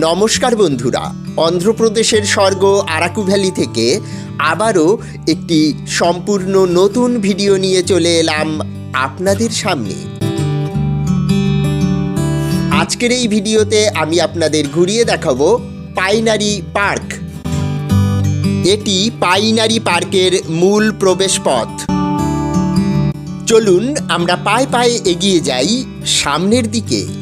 নমস্কার বন্ধুরা, অন্ধ্রপ্রদেশের স্বর্গ আরাকু ভ্যালি থেকে আবারও একটি সম্পূর্ণ নতুন ভিডিও নিয়ে চলে এলাম আপনাদের সামনে। আজকের এই ভিডিওতে আমি আপনাদের ঘুরিয়ে দেখাবো পাইনারি পার্ক। এটি পাইনারি পার্কের মূল প্রবেশপথ। চলুন আমরা পায়ে পায়ে এগিয়ে যাই সামনের দিকে।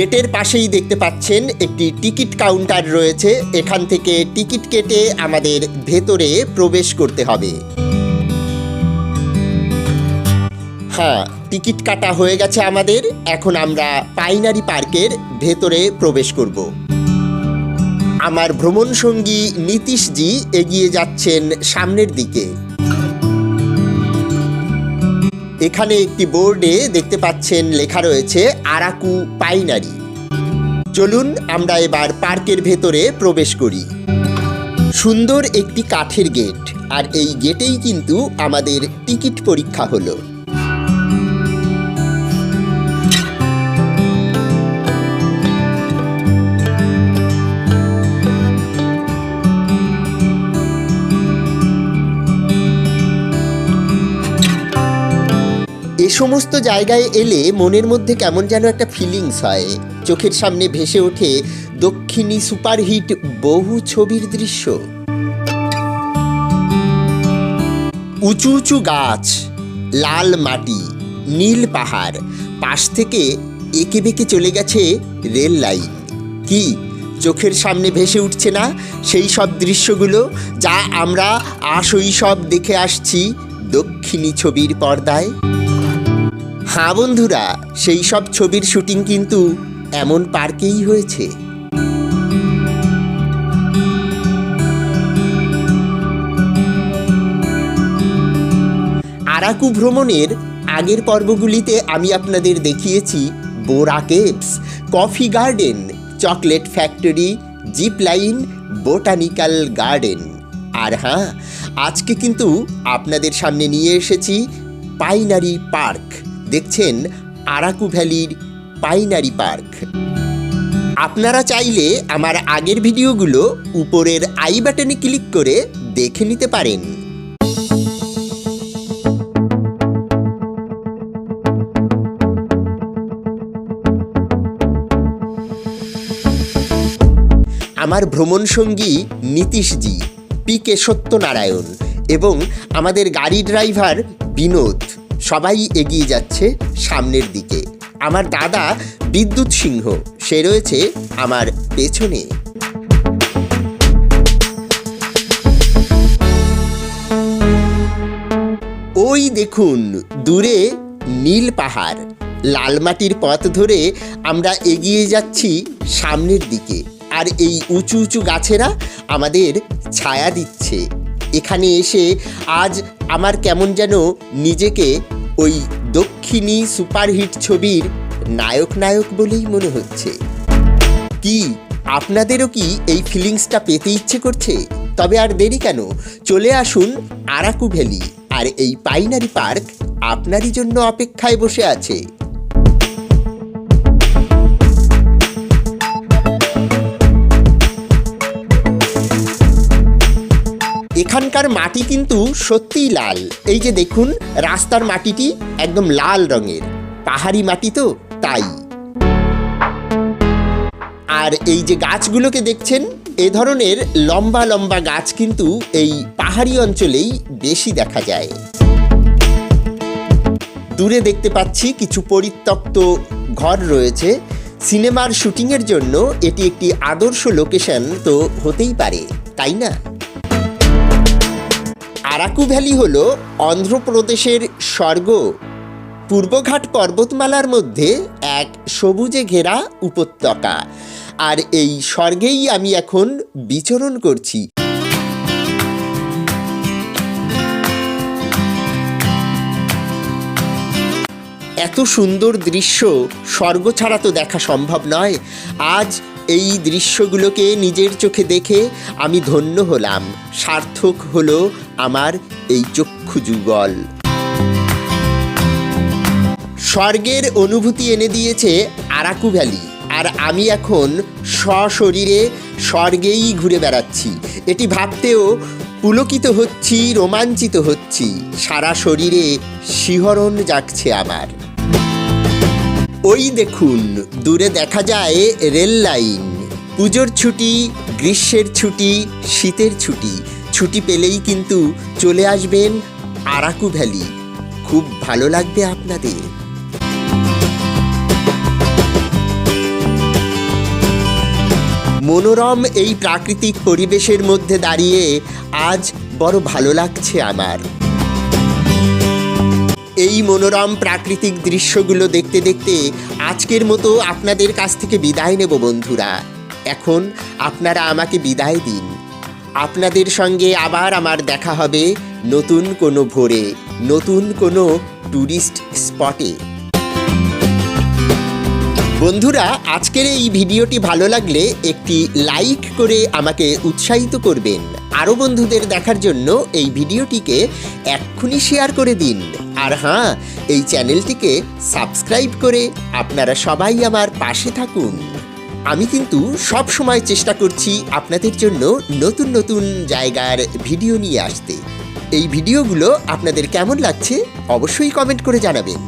গেটের পাশেই দেখতে পাচ্ছেন একটি টিকিট কাউন্টার রয়েছে। এখান থেকে টিকিট কেটে আমাদের ভেতরে প্রবেশ করতে হবে। হ্যাঁ টিকিট কাটা হয়ে গেছে আমাদের। এখন আমরা পাইনারি পার্কের ভেতরে প্রবেশ করব। আমার ভ্রমণ সঙ্গী নীতিশজি এগিয়ে যাচ্ছেন সামনের দিকে। এখানে একটি বোর্ডে দেখতে পাচ্ছেন লেখা রয়েছে আরাকু পাইনারি। চলুন আমরা এবার পার্কের ভেতরে প্রবেশ করি। সুন্দর একটি কাঠের গেট, আর এই গেটেই কিন্তু আমাদের টিকিট পরীক্ষা হলো। এ সমস্ত জায়গায় এলে মনের মধ্যে কেমন যেন একটা ফিলিংস হয়। চোখের সামনে ভেসে ওঠে দক্ষিণী সুপারহিট বহু ছবির দৃশ্য। উঁচু উঁচু গাছ, লাল মাটি, নীল পাহাড়, পাশ থেকে এঁকে বেঁকে চলে গেছে রেল লাইন। কি, চোখের সামনে ভেসে উঠছে না সেই সব দৃশ্যগুলো যা আমরা আশৈশব দেখে আসছি দক্ষিণী ছবির পর্দায়? হ্যাঁ বন্ধুরা, সেই সব ছবির শুটিং কিন্তু এমন পার্কেই হয়েছে। আরাকু ভ্রমণের আগের পর্বগুলিতে আমি আপনাদের দেখিয়েছি Borra caves, coffee garden, chocolate factory, zip line, botanical garden. আর হ্যাঁ আজকে কিন্তু আপনাদের সামনে নিয়ে এসেছি পাইনারি পার্ক। দেখছেন আরাকু ভ্যালির পাইনারি পার্ক। আপনারা চাইলে আমার আগের ভিডিওগুলো উপরের আই বাটনে ক্লিক করে দেখে নিতে পারেন। আমার ভ্রমণ সঙ্গী নীতিশজি পি কে সত্যনারায়ণ এবং আমাদের গাড়ি ড্রাইভার বিনোদ। সবাই এগিয়ে যাচ্ছে সামনের দিকে। আমার দাদা বিদ্যুৎ সিংহ, সে রয়েছে আমার পেছনে। ওই দেখুন, দূরে নীল পাহাড়। লাল মাটির পথ ধরে আমরা এগিয়ে যাচ্ছি সামনের দিকে। আর এই উঁচু উঁচু গাছেরা আমাদের ছায়া দিচ্ছে। এখানে এসে আজ আমার কেমন যেন নিজেকে ওই দক্ষিণী সুপারহিট ছবির নায়ক নায়ক বলেই মনে হচ্ছে। কি, আপনাদেরও কি এই ফিলিংসটা পেতে ইচ্ছে করছে? তবে আর দেরি কেন? চলে আসুন আরাকু ভ্যালি। আর এই পাইনারি পার্ক আপনারই জন্য অপেক্ষায় বসে আছে। এখানকার মাটি কিন্তু সত্যিই লাল। এই যে দেখুন, রাস্তার মাটিটি একদম লাল রঙের। পাহাড়ি মাটি তো, তাই। আর এই যে গাছগুলোকে দেখছেন, এ ধরনের লম্বা লম্বা গাছ কিন্তু এই পাহাড়ি অঞ্চলেই বেশি দেখা যায়। দূরে দেখতে পাচ্ছি কিছু পরিত্যক্ত ঘর রয়েছে। সিনেমার শুটিংয়ের জন্য এটি একটি আদর্শ লোকেশন তো হতেই পারে, তাই না? আরাকু ভ্যালি হল অন্ধ্রপ্রদেশের স্বর্গ। পূর্বঘাট পর্বতমালার মধ্যে এক সবুজে ঘেরা উপত্যকা। আর এই স্বর্গেই আমি এখন বিচরণ করছি। এত সুন্দর দৃশ্য স্বর্গ ছাড়া তো দেখা সম্ভব নয়। আজ এই দৃশ্যগুলোকে নিজের চোখে দেখে আমি ধন্য হলাম। সার্থক হলো আমার এই চক্ষু যুগল। স্বর্গের অনুভূতি এনে দিয়েছে আরাকু ভ্যালি। আর আমি এখন সশরীরে স্বর্গেই ঘুরে বেড়াচ্ছি। এটি ভাবতেও পুলকিত হচ্ছি, রোমাঞ্চিত হচ্ছি। সারা শরীরে শিহরণ জাগছে আমার। ওই দেখুন, দূরে দেখা যায় রেল লাইন। পুজোর ছুটি, গ্রীষ্মের ছুটি, শীতের ছুটি। ছুটি পেলেই কিন্তু চলে আসবেন আরাকু ভ্যালি। খুব ভালো লাগবে আপনাদের। মনোরম এই প্রাকৃতিক পরিবেশের মধ্যে দাঁড়িয়ে আজ বড় ভালো লাগছে আমার। এই মনোরম প্রাকৃতিক দৃশ্যগুলো দেখতে দেখতে আজকের মতো আপনাদের কাছ থেকে বিদায় নেব বন্ধুরা। এখন আপনারা আমাকে বিদায় দিন। আপনাদের সঙ্গে আবার আমার দেখা হবে নতুন কোনো ভোরে, নতুন কোনো ট্যুরিস্ট স্পটে। বন্ধুরা, আজকের এই ভিডিওটি ভালো লাগলে একটি লাইক করে আমাকে উৎসাহিত করবেন। আরও বন্ধুদের দেখার জন্য এই ভিডিওটিকে এক্ষুনি শেয়ার করে দিন। আর হ্যাঁ এই চ্যানেলটিকে সাবস্ক্রাইব করে আপনারা সবাই আমার পাশে থাকুন। আমি কিন্তু সব সময় চেষ্টা করছি আপনাদের জন্য নতুন নতুন জায়গার ভিডিও নিয়ে আসতে। এই ভিডিওগুলো আপনাদের কেমন লাগছে অবশ্যই কমেন্ট করে জানাবেন।